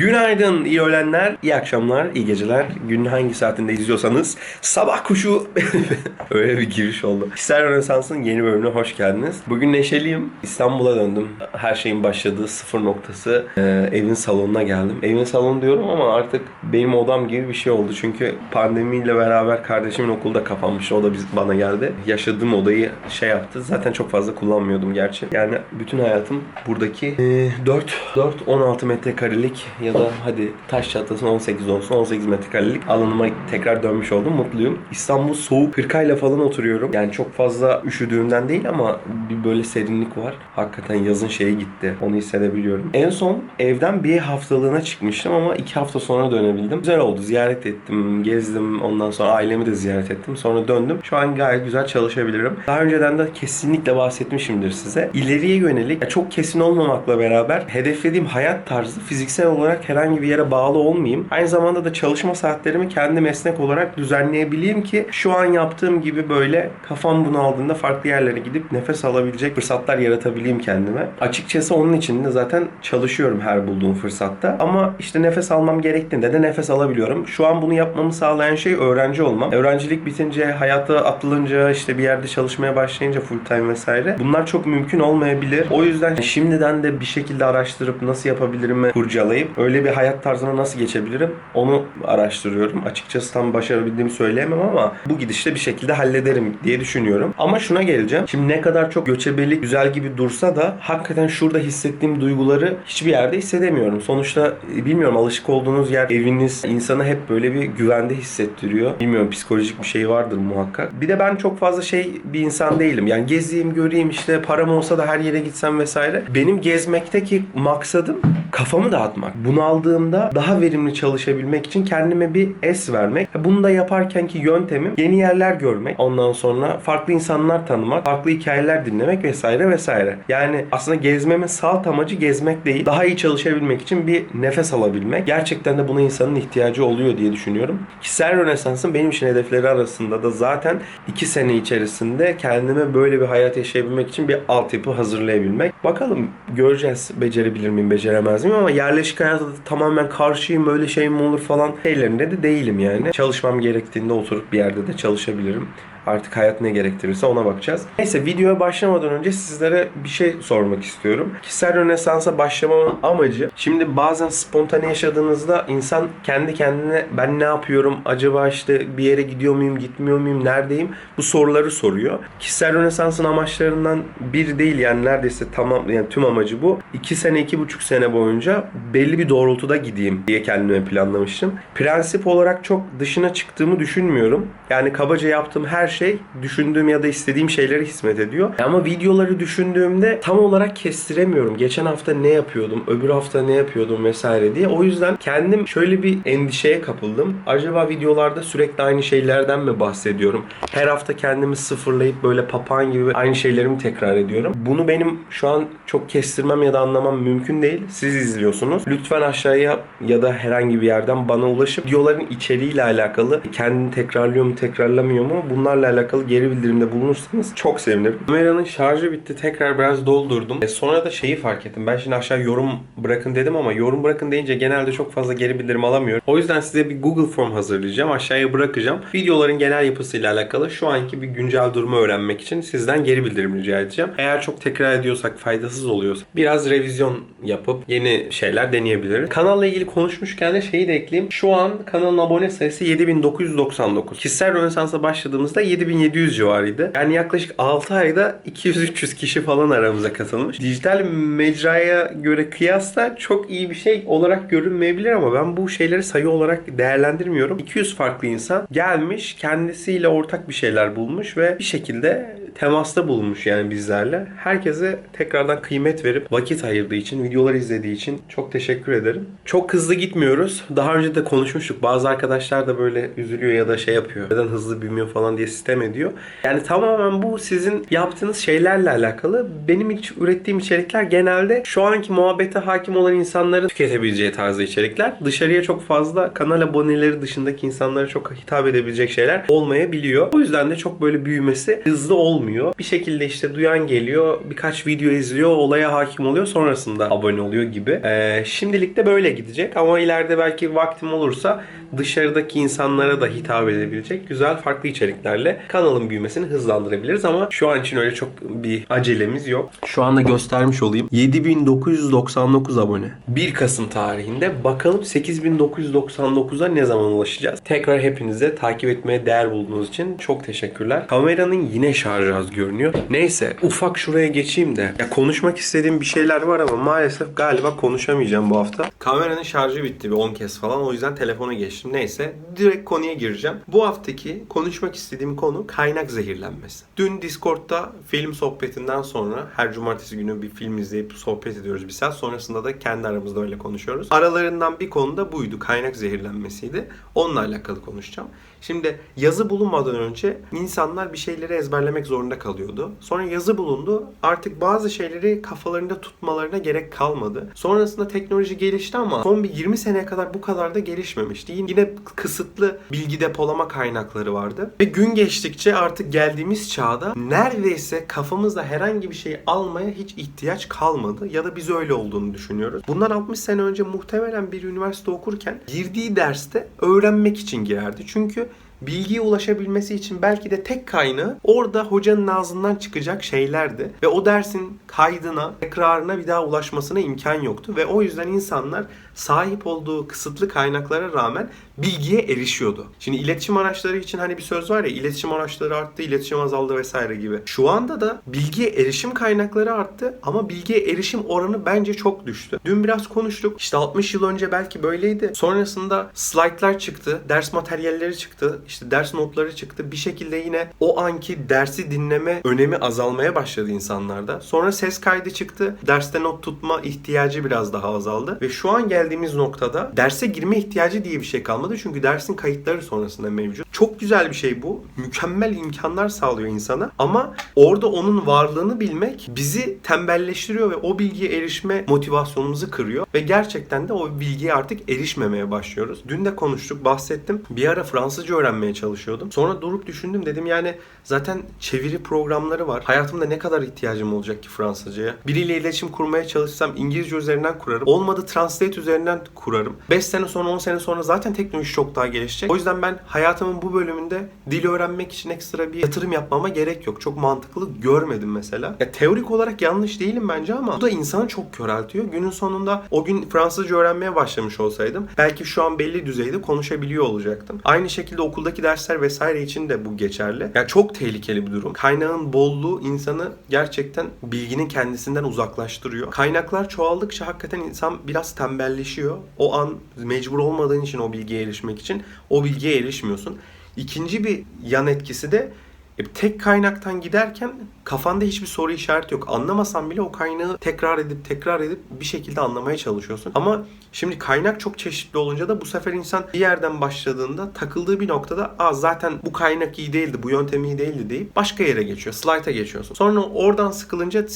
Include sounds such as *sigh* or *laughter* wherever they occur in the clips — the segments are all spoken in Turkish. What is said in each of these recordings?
Günaydın, iyi öğlenler, iyi akşamlar, iyi geceler. Günün hangi saatinde izliyorsanız sabah kuşu *laughs* öyle bir giriş oldu. Kişisel Rönesans'ın yeni bölümüne hoş geldiniz. Bugün neşeliyim. İstanbul'a döndüm. Her şeyin başladığı sıfır noktası e, evin salonuna geldim. Evin salonu diyorum ama artık benim odam gibi bir şey oldu. Çünkü pandemiyle beraber kardeşimin okulda kapanmıştı. O da biz, bana geldi. Yaşadığım odayı şey yaptı. Zaten çok fazla kullanmıyordum gerçi. Yani bütün hayatım buradaki e, 4 4 16 metrekarelik ya da hadi taş çatlasın 18 olsun 18 metrekarelik alanıma tekrar dönmüş oldum. Mutluyum. İstanbul soğuk. Hırkayla falan oturuyorum. Yani çok fazla üşüdüğümden değil ama bir böyle serinlik var. Hakikaten yazın şeyi gitti. Onu hissedebiliyorum. En son evden bir haftalığına çıkmıştım ama iki hafta sonra dönebildim. Güzel oldu. Ziyaret ettim, gezdim. Ondan sonra ailemi de ziyaret ettim. Sonra döndüm. Şu an gayet güzel çalışabilirim. Daha önceden de kesinlikle bahsetmişimdir size. İleriye yönelik ya çok kesin olmamakla beraber hedeflediğim hayat tarzı fiziksel olarak herhangi bir yere bağlı olmayayım. Aynı zamanda da çalışma saatlerimi kendim esnek olarak düzenleyebileyim ki şu an yaptığım gibi böyle kafam bunaldığında farklı yerlere gidip nefes alabilecek fırsatlar yaratabileyim kendime. Açıkçası onun için de zaten çalışıyorum her bulduğum fırsatta. Ama işte nefes almam gerektiğinde de nefes alabiliyorum. Şu an bunu yapmamı sağlayan şey öğrenci olmam. Öğrencilik bitince, hayata atılınca, işte bir yerde çalışmaya başlayınca full time vesaire. Bunlar çok mümkün olmayabilir. O yüzden şimdiden de bir şekilde araştırıp nasıl yapabilirim kurcalayıp öyle bir hayat tarzına nasıl geçebilirim onu araştırıyorum. Açıkçası tam başarabildiğimi söyleyemem ama bu gidişle bir şekilde hallederim diye düşünüyorum. Ama şuna geleceğim. Şimdi ne kadar çok göçebelik güzel gibi dursa da hakikaten şurada hissettiğim duyguları hiçbir yerde hissedemiyorum. Sonuçta e, bilmiyorum alışık olduğunuz yer eviniz insanı hep böyle bir güvende hissettiriyor. Bilmiyorum psikolojik bir şey vardır muhakkak. Bir de ben çok fazla şey bir insan değilim. Yani gezeyim, göreyim işte param olsa da her yere gitsem vesaire. Benim gezmekteki maksadım kafamı dağıtmak. Bunaldığımda daha verimli çalışabilmek için kendime bir es vermek. Bunu da yaparken ki yöntemim yeni yerler görmek. Ondan sonra farklı insanlar tanımak, farklı hikayeler dinlemek vesaire vesaire. Yani aslında gezmemin salt amacı gezmek değil. Daha iyi çalışabilmek için bir nefes alabilmek. Gerçekten de buna insanın ihtiyacı oluyor diye düşünüyorum. Kişisel Rönesans'ın benim için hedefleri arasında da zaten 2 sene içerisinde kendime böyle bir hayat yaşayabilmek için bir altyapı hazırlayabilmek. Bakalım göreceğiz becerebilir miyim, beceremez miyim ama yerleşik hayata da tamamen karşıyım, öyle şey mi olur falan şeylerinde de değilim yani. Çalışmam gerektiğinde oturup bir yerde de çalışabilirim. Artık hayat ne gerektirirse ona bakacağız. Neyse videoya başlamadan önce sizlere bir şey sormak istiyorum. Kişisel Rönesans'a başlamamın amacı şimdi bazen spontane yaşadığınızda insan kendi kendine ben ne yapıyorum acaba işte bir yere gidiyor muyum gitmiyor muyum neredeyim bu soruları soruyor. Kişisel Rönesans'ın amaçlarından bir değil yani neredeyse tamam yani tüm amacı bu. 2 sene iki buçuk sene boyunca belli bir doğrultuda gideyim diye kendime planlamıştım. Prensip olarak çok dışına çıktığımı düşünmüyorum. Yani kabaca yaptığım her şey düşündüğüm ya da istediğim şeylere hizmet ediyor. Ama videoları düşündüğümde tam olarak kestiremiyorum. Geçen hafta ne yapıyordum, öbür hafta ne yapıyordum vesaire diye. O yüzden kendim şöyle bir endişeye kapıldım. Acaba videolarda sürekli aynı şeylerden mi bahsediyorum? Her hafta kendimi sıfırlayıp böyle papağan gibi aynı şeyleri mi tekrar ediyorum? Bunu benim şu an çok kestirmem ya da anlamam mümkün değil. Siz izliyorsunuz. Lütfen aşağıya ya da herhangi bir yerden bana ulaşıp videoların içeriğiyle alakalı kendini tekrarlıyor mu tekrarlamıyor mu bunlarla alakalı geri bildirimde bulunursanız çok sevinirim. Kameranın şarjı bitti. Tekrar biraz doldurdum. E sonra da şeyi fark ettim. Ben şimdi aşağı yorum bırakın dedim ama yorum bırakın deyince genelde çok fazla geri bildirim alamıyorum. O yüzden size bir Google Form hazırlayacağım. Aşağıya bırakacağım. Videoların genel yapısıyla alakalı şu anki bir güncel durumu öğrenmek için sizden geri bildirim rica edeceğim. Eğer çok tekrar ediyorsak faydasız oluyorsa biraz revizyon yapıp yeni şeyler deneyebiliriz. Kanalla ilgili konuşmuşken de şeyi de ekleyeyim. Şu an kanalın abone sayısı 7999. Kişisel Rönesans'a başladığımızda 7700 civarıydı. Yani yaklaşık 6 ayda 200-300 kişi falan aramıza katılmış. Dijital mecraya göre kıyasla çok iyi bir şey olarak görünmeyebilir ama ben bu şeyleri sayı olarak değerlendirmiyorum. 200 farklı insan gelmiş, kendisiyle ortak bir şeyler bulmuş ve bir şekilde temasta bulunmuş yani bizlerle. Herkese tekrardan kıymet verip vakit ayırdığı için, videolar izlediği için çok teşekkür ederim. Çok hızlı gitmiyoruz. Daha önce de konuşmuştuk. Bazı arkadaşlar da böyle üzülüyor ya da şey yapıyor. Neden hızlı büyümüyor falan diye sistem ediyor. Yani tamamen bu sizin yaptığınız şeylerle alakalı. Benim iç, ürettiğim içerikler genelde şu anki muhabbete hakim olan insanların tüketebileceği tarzda içerikler. Dışarıya çok fazla kanal aboneleri dışındaki insanlara çok hitap edebilecek şeyler olmayabiliyor. O yüzden de çok böyle büyümesi hızlı olmuyor olmuyor. Bir şekilde işte duyan geliyor, birkaç video izliyor, olaya hakim oluyor, sonrasında abone oluyor gibi. Ee, şimdilik de böyle gidecek ama ileride belki vaktim olursa dışarıdaki insanlara da hitap edebilecek güzel farklı içeriklerle kanalın büyümesini hızlandırabiliriz ama şu an için öyle çok bir acelemiz yok. Şu anda göstermiş olayım. 7999 abone. 1 Kasım tarihinde bakalım 8999'a ne zaman ulaşacağız? Tekrar hepinize takip etmeye değer bulduğunuz için çok teşekkürler. Kameranın yine şarjı az görünüyor. Neyse ufak şuraya geçeyim de. Ya konuşmak istediğim bir şeyler var ama maalesef galiba konuşamayacağım bu hafta. Kameranın şarjı bitti bir 10 kez falan. O yüzden telefona geçtim. Neyse direkt konuya gireceğim. Bu haftaki konuşmak istediğim konu kaynak zehirlenmesi. Dün Discord'da film sohbetinden sonra her cumartesi günü bir film izleyip sohbet ediyoruz bir saat. Sonrasında da kendi aramızda öyle konuşuyoruz. Aralarından bir konu da buydu. Kaynak zehirlenmesiydi. Onunla alakalı konuşacağım. Şimdi yazı bulunmadan önce insanlar bir şeyleri ezberlemek zorunda kalıyordu. Sonra yazı bulundu. Artık bazı şeyleri kafalarında tutmalarına gerek kalmadı. Sonrasında teknoloji gelişti ama son bir 20 seneye kadar bu kadar da gelişmemişti. Yine kısıtlı bilgi depolama kaynakları vardı. Ve gün geçtikçe artık geldiğimiz çağda neredeyse kafamızda herhangi bir şey almaya hiç ihtiyaç kalmadı. Ya da biz öyle olduğunu düşünüyoruz. Bundan 60 sene önce muhtemelen bir üniversite okurken girdiği derste öğrenmek için girerdi. Çünkü bilgiye ulaşabilmesi için belki de tek kaynağı orada hocanın ağzından çıkacak şeylerdi. Ve o dersin kaydına, tekrarına bir daha ulaşmasına imkan yoktu. Ve o yüzden insanlar sahip olduğu kısıtlı kaynaklara rağmen bilgiye erişiyordu. Şimdi iletişim araçları için hani bir söz var ya iletişim araçları arttı, iletişim azaldı vesaire gibi. Şu anda da bilgiye erişim kaynakları arttı ama bilgiye erişim oranı bence çok düştü. Dün biraz konuştuk. İşte 60 yıl önce belki böyleydi. Sonrasında slaytlar çıktı, ders materyalleri çıktı, işte ders notları çıktı. Bir şekilde yine o anki dersi dinleme önemi azalmaya başladı insanlarda. Sonra ses kaydı çıktı. Derste not tutma ihtiyacı biraz daha azaldı. Ve şu an geldiğimiz noktada derse girme ihtiyacı diye bir şey kalmadı. Çünkü dersin kayıtları sonrasında mevcut. Çok güzel bir şey bu. Mükemmel imkanlar sağlıyor insana. Ama orada onun varlığını bilmek bizi tembelleştiriyor ve o bilgiye erişme motivasyonumuzu kırıyor. Ve gerçekten de o bilgiye artık erişmemeye başlıyoruz. Dün de konuştuk, bahsettim. Bir ara Fransızca öğrenmeye çalışıyordum. Sonra durup düşündüm dedim yani zaten çeviri programları var. Hayatımda ne kadar ihtiyacım olacak ki Fransızcaya? Biriyle iletişim kurmaya çalışsam İngilizce üzerinden kurarım. Olmadı Translate üzerinden kurarım. 5 sene sonra 10 sene sonra zaten teknoloji çok daha gelişecek. O yüzden ben hayatımın bu bölümünde dil öğrenmek için ekstra bir yatırım yapmama gerek yok. Çok mantıklı görmedim mesela. Ya teorik olarak yanlış değilim bence ama bu da insanı çok köreltiyor. Günün sonunda o gün Fransızca öğrenmeye başlamış olsaydım belki şu an belli düzeyde konuşabiliyor olacaktım. Aynı şekilde okuldaki dersler vesaire için de bu geçerli. Yani çok tehlikeli bir durum. Kaynağın bolluğu insanı gerçekten bilginin kendisinden uzaklaştırıyor. Kaynaklar çoğaldıkça hakikaten insan biraz tembelleşiyor. O an mecbur olmadığın için o bilgiye erişmek için o bilgiye erişmiyorsun. İkinci bir yan etkisi de e, tek kaynaktan giderken kafanda hiçbir soru işareti yok. Anlamasan bile o kaynağı tekrar edip tekrar edip bir şekilde anlamaya çalışıyorsun. Ama şimdi kaynak çok çeşitli olunca da bu sefer insan bir yerden başladığında takıldığı bir noktada Aa, zaten bu kaynak iyi değildi, bu yöntem iyi değildi deyip başka yere geçiyor. Slide'a geçiyorsun. Sonra oradan sıkılınca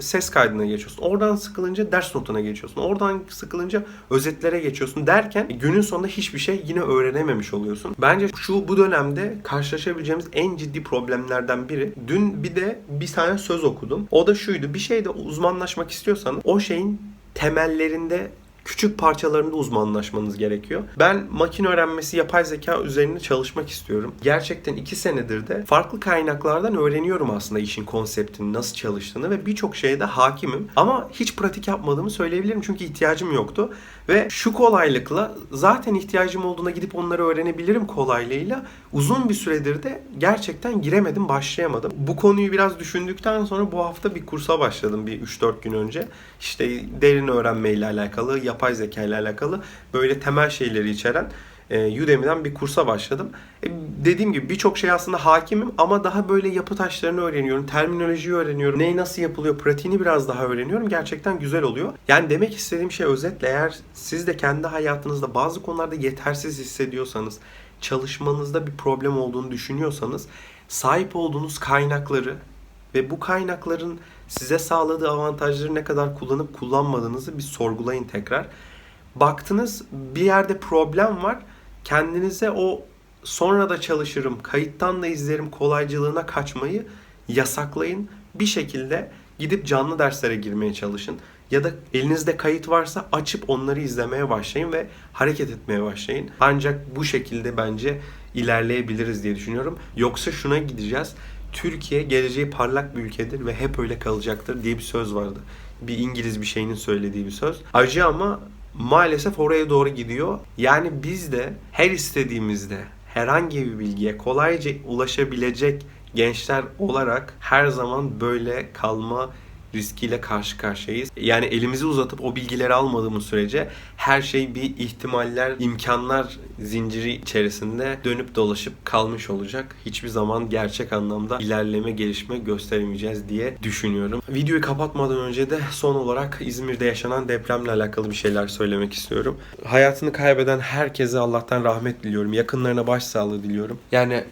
ses kaydına geçiyorsun. Oradan sıkılınca ders notuna geçiyorsun. Oradan sıkılınca özetlere geçiyorsun derken günün sonunda hiçbir şey yine öğrenememiş oluyorsun. Bence şu bu dönemde karşılaşabileceğimiz en ciddi problemlerden biri. Dün bir de bir tane söz okudum. O da şuydu. Bir şeyde uzmanlaşmak istiyorsanız o şeyin temellerinde küçük parçalarında uzmanlaşmanız gerekiyor. Ben makine öğrenmesi, yapay zeka üzerine çalışmak istiyorum. Gerçekten iki senedir de farklı kaynaklardan öğreniyorum aslında işin konseptini, nasıl çalıştığını ve birçok şeye de hakimim. Ama hiç pratik yapmadığımı söyleyebilirim çünkü ihtiyacım yoktu. Ve şu kolaylıkla zaten ihtiyacım olduğuna gidip onları öğrenebilirim kolaylığıyla. Uzun bir süredir de gerçekten giremedim, başlayamadım. Bu konuyu biraz düşündükten sonra bu hafta bir kursa başladım bir 3-4 gün önce. İşte derin öğrenmeyle alakalı, yapay zeka ile alakalı böyle temel şeyleri içeren e, Udemy'den bir kursa başladım. E, dediğim gibi birçok şey aslında hakimim ama daha böyle yapı taşlarını öğreniyorum, terminolojiyi öğreniyorum, neyi nasıl yapılıyor, pratiğini biraz daha öğreniyorum. Gerçekten güzel oluyor. Yani demek istediğim şey özetle eğer siz de kendi hayatınızda bazı konularda yetersiz hissediyorsanız, çalışmanızda bir problem olduğunu düşünüyorsanız sahip olduğunuz kaynakları ve bu kaynakların size sağladığı avantajları ne kadar kullanıp kullanmadığınızı bir sorgulayın tekrar. Baktınız bir yerde problem var. Kendinize o sonra da çalışırım, kayıttan da izlerim kolaycılığına kaçmayı yasaklayın. Bir şekilde gidip canlı derslere girmeye çalışın. Ya da elinizde kayıt varsa açıp onları izlemeye başlayın ve hareket etmeye başlayın. Ancak bu şekilde bence ilerleyebiliriz diye düşünüyorum. Yoksa şuna gideceğiz. Türkiye geleceği parlak bir ülkedir ve hep öyle kalacaktır diye bir söz vardı. Bir İngiliz bir şeyinin söylediği bir söz. Acı ama maalesef oraya doğru gidiyor. Yani biz de her istediğimizde herhangi bir bilgiye kolayca ulaşabilecek gençler olarak her zaman böyle kalma riskiyle karşı karşıyayız. Yani elimizi uzatıp o bilgileri almadığımız sürece her şey bir ihtimaller, imkanlar zinciri içerisinde dönüp dolaşıp kalmış olacak. Hiçbir zaman gerçek anlamda ilerleme, gelişme gösteremeyeceğiz diye düşünüyorum. Videoyu kapatmadan önce de son olarak İzmir'de yaşanan depremle alakalı bir şeyler söylemek istiyorum. Hayatını kaybeden herkese Allah'tan rahmet diliyorum. Yakınlarına başsağlığı diliyorum. Yani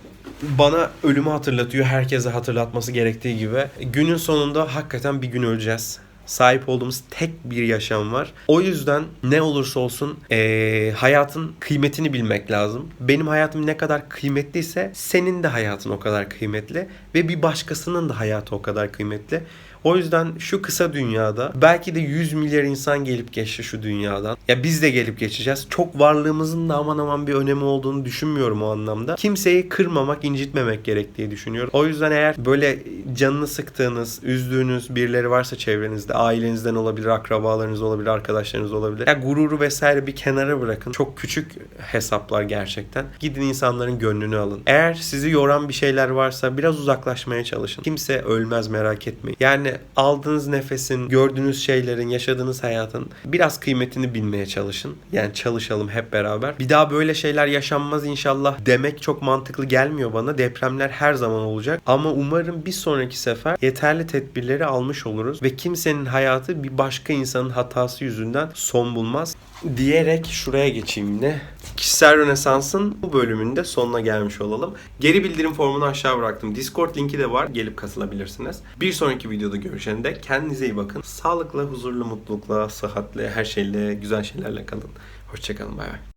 bana ölümü hatırlatıyor. Herkese hatırlatması gerektiği gibi. Günün sonunda hakikaten bir gün öleceğiz. Sahip olduğumuz tek bir yaşam var. O yüzden ne olursa olsun eee, hayatın kıymetini bilmek lazım. Benim hayatım ne kadar kıymetliyse senin de hayatın o kadar kıymetli ve bir başkasının da hayatı o kadar kıymetli. O yüzden şu kısa dünyada belki de 100 milyar insan gelip geçti şu dünyadan. Ya biz de gelip geçeceğiz. Çok varlığımızın da aman aman bir önemi olduğunu düşünmüyorum o anlamda. Kimseyi kırmamak, incitmemek gerektiği düşünüyorum. O yüzden eğer böyle canını sıktığınız, üzdüğünüz birileri varsa çevrenizde, ailenizden olabilir, akrabalarınız olabilir, arkadaşlarınız olabilir. Ya gururu vesaire bir kenara bırakın. Çok küçük hesaplar gerçekten. Gidin insanların gönlünü alın. Eğer sizi yoran bir şeyler varsa biraz uzaklaşmaya çalışın. Kimse ölmez merak etmeyin. Yani aldığınız nefesin, gördüğünüz şeylerin, yaşadığınız hayatın biraz kıymetini bilmeye çalışın. Yani çalışalım hep beraber. Bir daha böyle şeyler yaşanmaz inşallah demek çok mantıklı gelmiyor bana. Depremler her zaman olacak. Ama umarım bir sonraki sefer yeterli tedbirleri almış oluruz ve kimsenin hayatı bir başka insanın hatası yüzünden son bulmaz diyerek şuraya geçeyim yine. Kişisel Rönesans'ın bu bölümünde sonuna gelmiş olalım. Geri bildirim formunu aşağı bıraktım. Discord linki de var. Gelip katılabilirsiniz. Bir sonraki videoda görüşene dek kendinize iyi bakın. Sağlıkla, huzurlu, mutlulukla, sıhhatle, her şeyle, güzel şeylerle kalın. Hoşçakalın. Bay bay.